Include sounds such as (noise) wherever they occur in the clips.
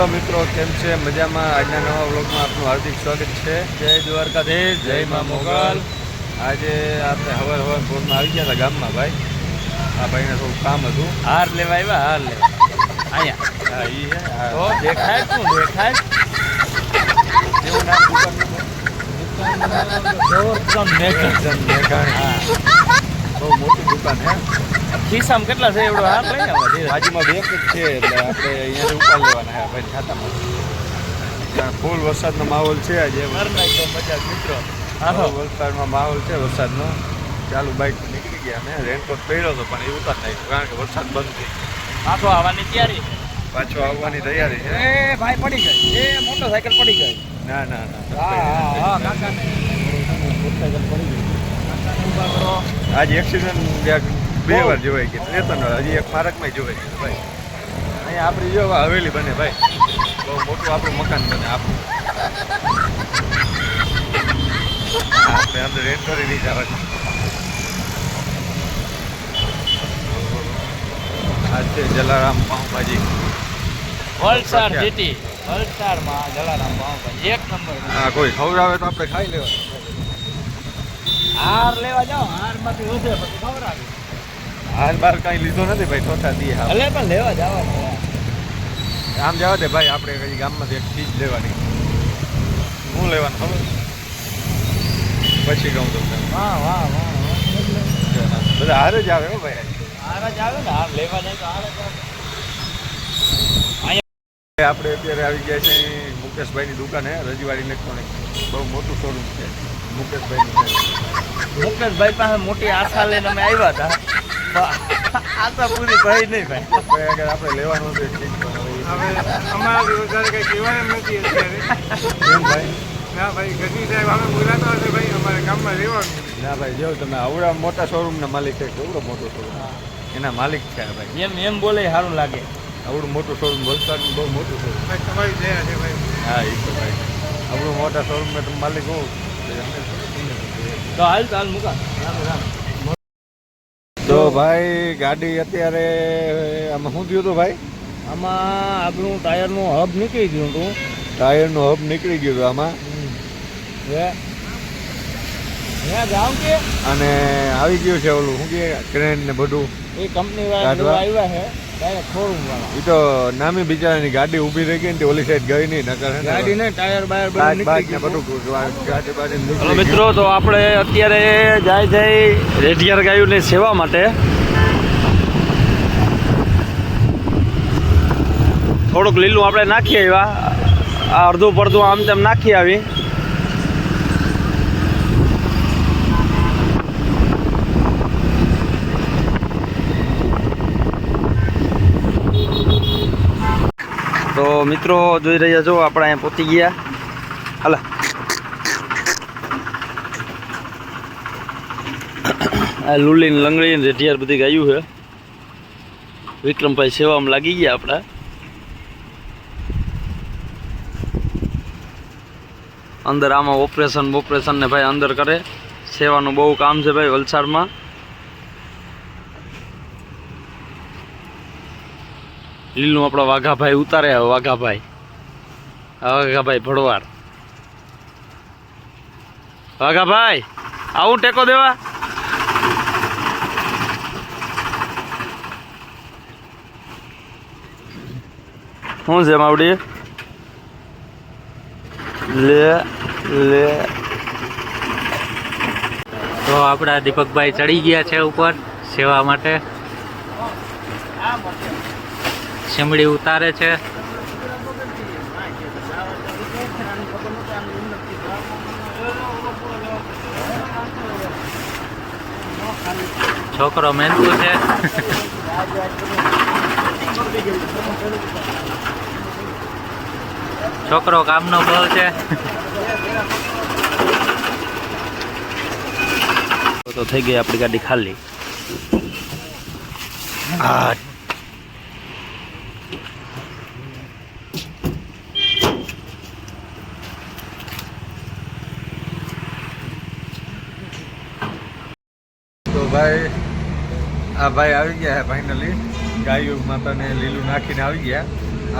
Hello મિત્રો કેમ છે? મજામાં? આજના નવા વ્લોગમાં આપનું હાર્દિક સ્વાગત છે. જય દ્વારકાધીશ જય મા મોગલ. આજે આપણે હવાર હવાર ભોરમાં આવી ગયા હતા ગામમાં ભાઈ. આ ભાઈને થોડું કામ હતું. હાર લેવા આવ્યા હાર લેવા. અહીંયા. હા એ હે. તો દેખાય શું દેખાય? નામ મેઘન. મેઘાણી. બહુ મોટી દુકાન હે. ખિસ્સામાં કેટલા છે એવડો? હાથ લઈને આવો. બાજુમાં બે જ છે એટલે આપણે અહીંયા ઉપાડ લેવાના હે ભાઈ ખાતામાં. ફૂલ વરસાદનો માહોલ છે આજે. મજા મિત્રો. આહો. વલસાડમાં માહોલ છે વરસાદનો. ચાલુ બાઇક નીકળી ગયા અમે. રેનકોટ પહેર્યો હતો પણ એ ઉતાર નાખ્યો કારણ કે વરસાદ બંધ થઈ પાછો આવવાની તૈયારી પાછો આવવાની તૈયારી છે. એ ભાઈ પડી ગઈ. એ મોટરસાયકલ પડી ગઈ. ના ના ના હા હા કાકાને. (laughs) મોટરસાયકલ પડી ગઈ. આજે એક્સિડન્ટ બે વાર જોવાઈ ગઈ બે ત્રણ વાર. હજી એક પાર્કમાં જોવાઈ ગયું. ભાઈ અહીંયા આપણી જો હવેલી બને ભાઈ. બહુ મોટું આપણું મકાન બને આપણું. આપણે અંદર રેન્ટ કરી નહીં જવાનું આ છે જલારામ પાઉભાજી. વલસાડ સિટી વલસાડમાં જલારામ પાઉભાજી. એક નંબર. હા કોઈ ખવડાવે તો આપણે ખાઈ લેવાનું. હાર લેવા જાઓ હારમાંથી વધે પછી ખવડાવી હાર બાર કઈ લીધો નથી ભાઈ છોટા દી હા ભલે પણ લેવા જવાનું આમ જવા દે ભાઈ આપણે કઈ ગામમાંથી એક ચીજ લેવાની. હું લેવાનું ખબર? પછી કહું તમને. વાહ વાહ વાહ બધા હારે જ આવે હો ભાઈ. હાર જ આવે ને હાર લેવા જાય તો હાર આવે. આપણે અત્યારે આવી ગયા છે મુકેશભાઈની દુકાન હે રજવાડી ઇલેક્ટ્રોનિક બહુ મોટું શોરૂમ છે. મુકેશભાઈનું છે. મુકેશભાઈ પાસે મોટી આશા લઈને અમે આવ્યા હતા. આશા પૂરી થઈ નહીં ભાઈ. ભાઈ અગર આપણે લેવાનું છે ઠીક હવે અમારાથી વધારે કહેવાય નથી અત્યારે. ના ભાઈ ગઢવી સાહેબ અમે બોલાતો હશે ભાઈ અમારે ગામમાં રહેવાનું. ના ભાઈ જો તમે આવડા મોટા શોરૂમના માલિક છે કેવડો મોટો શોરૂમ એના માલિક છે ભાઈ. એમ એમ બોલે સારું લાગે. આવડું મોટું શોરૂમ વલસાડનું બહુ મોટું શોરૂમ ભાઈ તમારી દયા છે ભાઈ. હા એ તો ભાઈ. આવડું મોટા શોરૂમમાં તમે માલિક હોવ તો હાલ ચાલ મુકા. તો ભાઈ ગાડી અત્યારે આમાં શું થયું હતું ભાઈ? આમાં આપણું ટાયરનું હબ નીકળી ગયું હતું. ટાયરનું હબ નીકળી ગયું હતું આમાં. અને આવી ગયું છે ઓલું શું કે ક્રેન ને બધું. એ કંપની વાળા આવ્યા છે. એ તો નામી બિચારાની ગાડી ઊભી રહી ગઈ ને ઓલી સાઈડ ગઈ નહીં નકર ગાડી ને ટાયર બાયર બધું. મિત્રો તો આપણે અત્યારે જાય જાય રેઢિયાર ગાયોની સેવા માટે. થોડુંક લીલું આપણે નાખી આવ્યા. આ અડધું પડધું આમ તેમ નાખી આવી. તો મિત્રો જોઈ રહ્યા છો, આપણે અહીંયા પહોંચી ગયા. હાલ. આ લુલી લંગડીને રેઢિયાર બધી ગાયું છે. વિક્રમભાઈ સેવામાં લાગી ગયા આપણા. અંદર આમાં ઓપરેશન ઓપરેશન ને ભાઈ અંદર કરે. સેવાનું બહુ કામ છે ભાઈ વલસાડમાં. લીલું આપણા વાઘાભાઈ ઉતારે વાઘાભાઈ. વાઘાભાઈ ભડવાર. વાઘાભાઈ, આવું ટેકો દેવા? શું છે, માવડી? લે લે. તો આપણા દીપકભાઈ ચડી ગયા છે ઉપર સેવા માટે. શીમડી ઉતારે છે. છોકરો મહેનતુ છે. છોકરો કામનો બહુ છે. તો થઈ ગઈ આપણી ગાડી ખાલી. આ ભાઈ આ ભાઈ આવી ગયા ફાઇનલી ગાયું માતાને લીલું નાખીને આવી ગયા.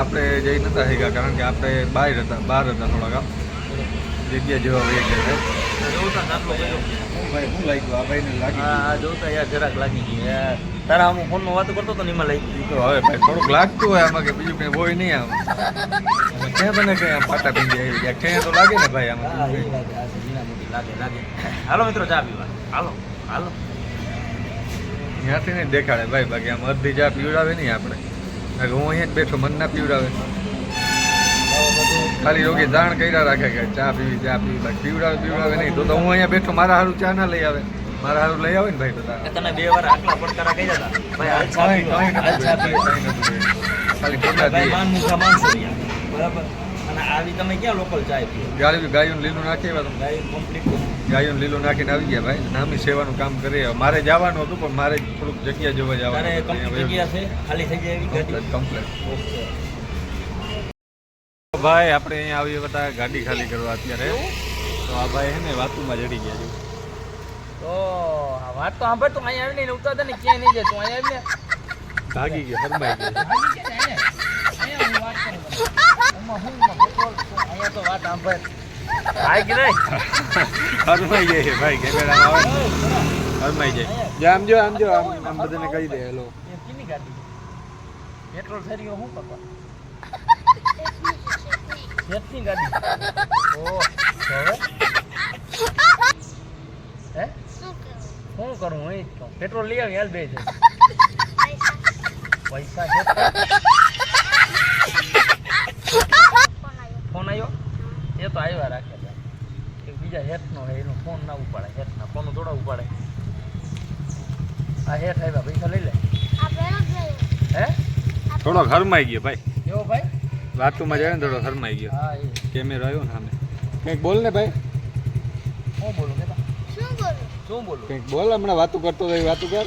આપણે જઈ નતા ગયા કારણ કે આપણે બહાર હતા બહાર હતા થોડાક જગ્યા જેવા વહી ગયા છે. જોતા દાખલો કર્યો ભાઈ શું આ ભાઈને લાગી હા આ યાર જરાક લાગી ગઈ યાર તારા હું ફોનમાં વાતો કરતો તો ને એમાં લાગી ગઈ હવે ભાઈ થોડુંક લાગતું હોય આમાં કે બીજું કંઈ નહીં આમ. હવે બને કંઈ આમ પાટા આવી ગયા? ક્યાં તો લાગે ને ભાઈ આમાં? એ લાગે, આ ઝીણા મોટી લાગે લાગે. હાલો મિત્રો ચા પીવા. હાલો હાલો. ત્યાંથી નહીં દેખાડે. ભાઈ બાકી આમ અડધી ચા પીવડાવે નહીં આપણે. કારણ કે હું અહીંયા જ બેઠો મન ના પીવડાવે. ખાલી રોગી જાણ કર્યા રાખે કે ચા પીવી ચા પીવી. બાકી પીવડાવે પીવડાવે નહીં. તો તો હું અહીંયા બેઠો મારા સારું ચા ના લઈ આવે. મારા હારું લઈ આવે ને ભાઈ બધા તમે બે વાર આટલા પડકારા કહી જતા ભાઈ હાલ ચા પીવી. હાલ ચા પીવા. ખાલી ખોટા દઈએ. બરાબર? અને આવી તમે ક્યાં લોકલ ચા પીવો ગાયું ગાયું લીલું નાખી તમે. ગાય કમ્પ્લીટ ગાયું લીલું નાખીને આવી ગયા ભાઈ. નામી સેવાનું કામ કરીએ મારે જવાનું હતું પણ મારે થોડુંક જગ્યા જોવા જવાનું જગ્યા છે? ખાલી થઈ જાય કમ્પ્લેટ ભાઈ આપણે અહીંયા આવીએ બધા ગાડી ખાલી કરવા અત્યારે. તો આ ભાઈ હે ને વાતુમાં જડી ગયા છું. તો આ વાત તો સાંભળ તું અહીંયા આવીને ઉતારતા ને ક્યાંય નહીં જતો અહીંયા આવીને ભાગી ગયા ફરમાઈ ગયો. અહીંયા. હું વાત કરું અહીંયા તો વાત સાંભળ. ભાઈ કે નહીં? ફરમાઈ જાય ભાઈ કેમેરામાં આવે ને, ફરમાઈ જાય જો આમ જો આમ જો આમ આમ બધાને કહી દે હેલો. એ કીની ગાડી? પેટ્રોલ ફેરીઓ હું ગાડી. ઓ હવે હે? શું કરું હું પેટ્રોલ લઈ આવી હાલ બે છે પૈસા છે ફોન આવ્યો એ તો આવ્યા રાખે છે. બીજા હેઠનો હોય એનો ફોન ના ઉપાડે હેઠના ફોન થોડા ઉપાડે. આ હેઠ આવ્યા પૈસા લઈ લે. હે? થોડો ઘરમાં ગયો ભાઈ. કેવો ભાઈ? વાતુમાં જાય ને થોડો ઘરમાં ગયો. હા એ. કેમેરો આવ્યો ને સામે. કંઈક બોલ ને ભાઈ. હું બોલું કે શું બોલું? કંઈક બોલ હમણાં વાતું કરતો હોય વાતું કર.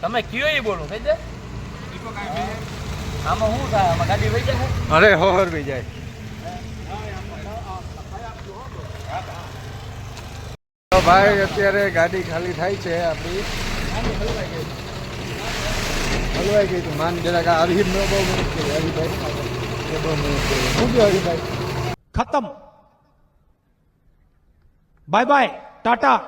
તમે કયો એ બોલું કહી દે આમાં શું થાય? આમાં ગાડી વહી જાય? અરે હોર વહી જાય. ભાઈ, અત્યારે ગાડી ખાલી થાય છે આપણી. હલવાઈ ગઈ માન જરાક આવી ન બહુ મહેનત કરી હરિભાઈ. એ બહુ મહેનત શું કહ્યું હરિભાઈ? ખતમ. Bye bye, tata.